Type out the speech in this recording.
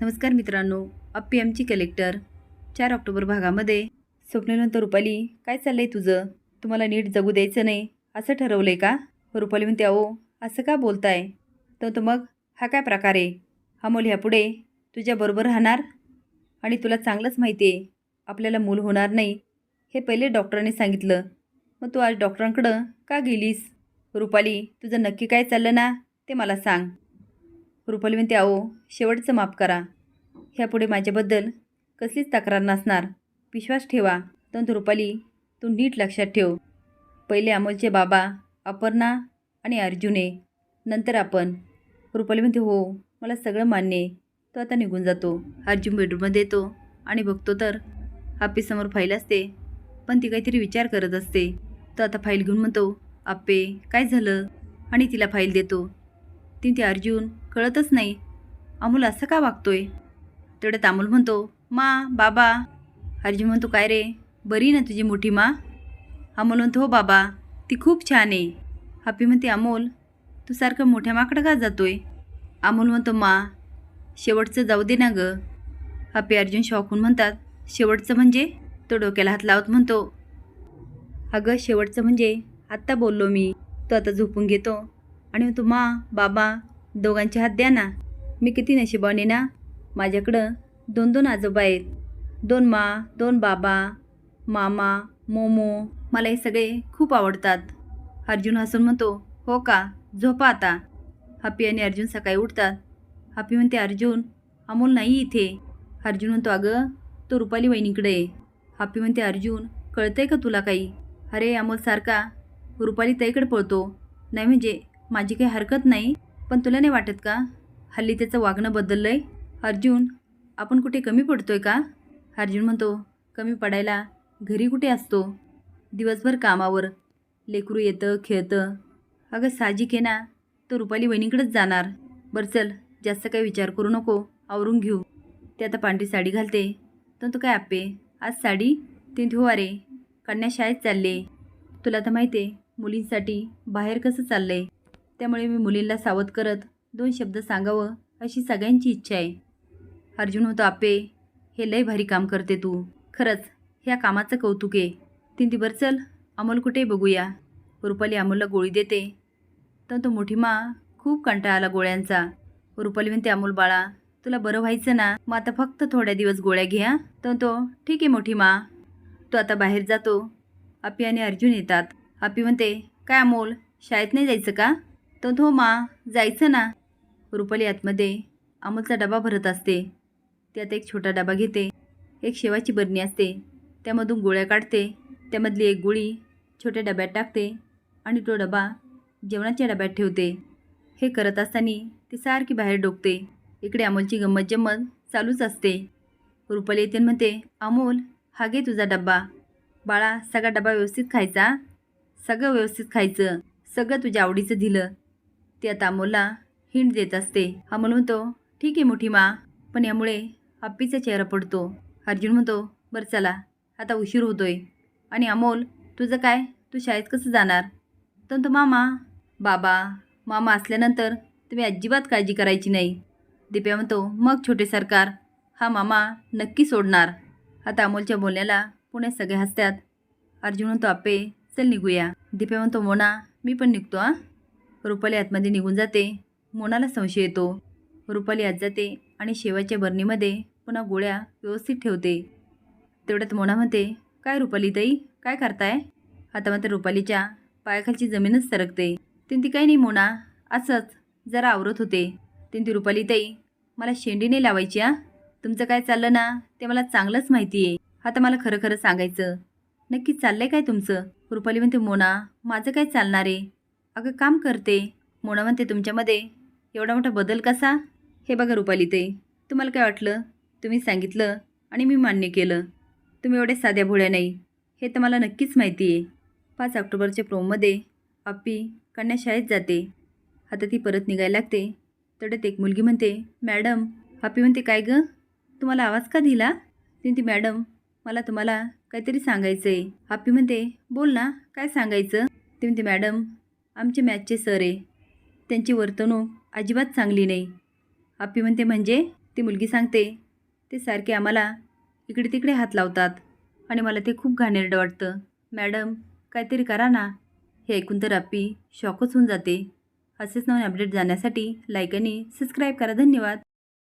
नमस्कार मित्रांनो अप्पी आमची कलेक्टर चार ऑक्टोबर भागामध्ये. स्वप्नेनंतर रुपाली काय चाललंय तुझं? तुम्हाला नीट जगू द्यायचं नाही असं ठरवलंय का? रुपाली म्हणते अहो असं का बोलताय? तर तो मग हा काय प्रकार आहे? अमोल ह्यापुढे तुझ्याबरोबर राहणार? आणि तुला चांगलंच माहिती आहे आपल्याला मूल होणार नाही. हे पहिले डॉक्टरांनी सांगितलं. मग तू आज डॉक्टरांकडं का गेलीस? रुपाली तुझं नक्की काय चाललं ना? ते मला सांग. रुपाली म्हणते अहो शेवटचं माफ करा. ह्यापुढे माझ्याबद्दल कसलीच तक्रार नसणार. विश्वास ठेवा. तंतु रुपाली तू नीट लक्षात ठेव. पहिले अमोलचे बाबा अपर्णा आणि अर्जुने नंतर आपण. रुपाली म्हणते हो मला सगळं मान्य आहे. तो आता निघून जातो. अर्जुन बेडरूममध्ये येतो आणि बघतो तर आप्पेसमोर फाईल असते पण ती काहीतरी विचार करत असते. तो आता फाईल घेऊन म्हणतो आप्पे काय झालं? आणि तिला फाईल देतो. ती ते अर्जुन कळतच नाही. अमोल असं का वागतोय? तेवढ्यात अमोल म्हणतो मा बाबा. अर्जुन म्हणतो काय रे बरी ना तुझी मोठी मा? अमोल म्हणतो हो बाबा ती खूप छान आहे. हापी म्हणते अमोल तू सारखं मोठ्या माकडं का जातोय? अमोल म्हणतो मा शेवटचं जाऊ दे ना गं. हापी अर्जुन शॉकून म्हणतात शेवटचं म्हणजे? तो डोक्याला हात लावत म्हणतो अगं शेवटचं म्हणजे आत्ता बोललो मी तो आता झोपून घेतो. आणि तुम्हा मा बाबा दोघांचे हात द्या ना. मी किती नशिबाने ना? माझ्याकडं दोन दोन आजोबा आहेत. दोन मा दोन बाबा मामा मोमो मला हे सगळे खूप आवडतात. अर्जुन हसून म्हणतो हो का? झोपा आता. हप्पी आणि अर्जुन सकाळी उठतात. हप्पी म्हणते अर्जुन अमोल नाही इथे. अर्जुन म्हणतो अगं तो रुपाली वहिनीकडे आहे. हापी म्हणते अर्जुन कळतंय का तुला काही? अरे अमोल सारखा रुपाली ताईकडे पळतो. नाही म्हणजे माझी काही हरकत नाही पण तुला नाही वाटत का? हल्ली त्याचं वागणं बदललं आहे अर्जुन आपण कुठे कमी पडतो आहे का? अर्जुन म्हणतो कमी पडायला घरी कुठे असतो? दिवसभर कामावर. लेकरू येतं खेळतं. अगं साहजिक आहे ना तो रुपाली वहिनीकडेच जाणार. बरं चल जास्त काही विचार करू नको आवरून घेऊ. ते आता पांढरी साडी घालते. तर तू काय आप्पे आज साडी? ते हो अरे कन्या शाळेत चालले. तुला तर माहिती आहे मुलींसाठी बाहेर कसं चाललं आहे त्यामुळे मी मुलींना सावध करत दोन शब्द सांगावं अशी सगळ्यांची इच्छा आहे. अर्जुन होतो आपे हे लय भारी काम करते तू. खरंच ह्या कामाचं कौतुक आहे. तीन दिवस चल अमोल कुठे बघूया. रुपाली अमोलला गोळी देते. तर तो मोठी मा खूप कंटाळा आला गोळ्यांचा. रुपाली म्हणते अमोल बाळा तुला बरं व्हायचं ना? मग आता फक्त थोड्या दिवस गोळ्या घ्या तर तो ठीक आहे मोठी मा. तो आता बाहेर जातो. आपी आणि अर्जुन येतात. आपी म्हणते काय अमोल शाळेत नाही जायचं का? तर तो मा जायचं ना. रुपाली आतमध्ये अमोलचा डबा भरत असते. त्यात एक छोटा डबा घेते एक शेवाची बरणी असते. त्यामधून गोळ्या काढते त्यामधली एक गोळी छोट्या डब्यात टाकते आणि तो डबा जेवणाच्या डब्यात ठेवते. हे करत असताना ती सारखी बाहेर डोकते. इकडे अमोलची गंमत जम्मत चालूच असते. रुपाली येते म्हणते अमोल हा घे तुझा डब्बा. बाळा सगळा डबा व्यवस्थित खायचा सगळं व्यवस्थित खायचं. सगळं तुझ्या आवडीचं दिलं. ती आता अमोलला हिंट देत असते. अमोल म्हणतो ठीक आहे मोठी मा. पण यामुळे आप्पीचा चेहरा पडतो. अर्जुन म्हणतो बरं चला. आता उशीर होतोय. आणि अमोल तुझं काय? तू शाळेत कसं जाणार? तर तो मामा. बाबा मामा असल्यानंतर तुम्ही अजिबात काळजी करायची नाही. दिप्या म्हणतो मग छोटे सरकार हा मामा नक्की सोडणार. आता अमोलच्या बोलण्याला पुण्यात सगळे हसतात. अर्जुन म्हणतो आप्पे चल निघूया. दिप्या म्हणतो मोना मी पण निघतो हां. रुपाली आतमध्ये निघून जाते. मोनाला संशय येतो. रुपाली आत जाते आणि शेवाच्या बरणीमध्ये पुन्हा गोळ्या व्यवस्थित ठेवते. तेवढ्यात मोना म्हणते काय रुपाली ताई? काय करताय? आता मात्र रुपालीच्या पायाखालची जमीनच सरकते. तीन ती काही नाही मोना. असंच. जरा आवरत होते. तीन ती रुपाली ताई मला शेंडी नाही लावायची आ तुमचं काय चाललं ना ते मला चांगलंच माहिती आहे आता मला खरं खरं सांगायचं. नक्की चाललंय काय तुमचं? रुपाली म्हणते मोना माझं काय चालणार आहे? अगं काम करते. मोना म्हणते तुमच्यामध्ये एवढा मोठा बदल कसा? हे बघा रुपाली ते तुम्हाला काय वाटलं? तुम्ही सांगितलं आणि मी मान्य केलं. तुम्ही एवढे साध्या भोळ्या नाही. हे तर मला नक्कीच माहिती आहे. पाच ऑक्टोबरच्या प्रोममध्ये अप्पी कन्या शाळेत जाते. आता ती परत निघायला लागते. तेवढ्यात एक मुलगी म्हणते मॅडम अप्पी म्हणते काय गं? तुम्हाला आवाज का दिला? ती ती मॅडम मला तुम्हाला काहीतरी सांगायचं आहे अप्पी म्हणते बोल ना काय सांगायचं? ती म्हणते मॅडम आमचे मॅथचे सर आहे. त्यांची वर्तणूक अजिबात चांगली नाही. आप्पी म्हणते म्हणजे ती मुलगी सांगते ते सारखे आम्हाला इकडे तिकडे हात लावतात आणि मला ते खूप घाणेरडं वाटतं. मॅडम काहीतरी करा ना. हे ऐकून तर अप्पी शॉकच होऊन जाते. असेच नवीन अपडेट जाण्यासाठी लाईक आणि सबस्क्राईब करा. धन्यवाद.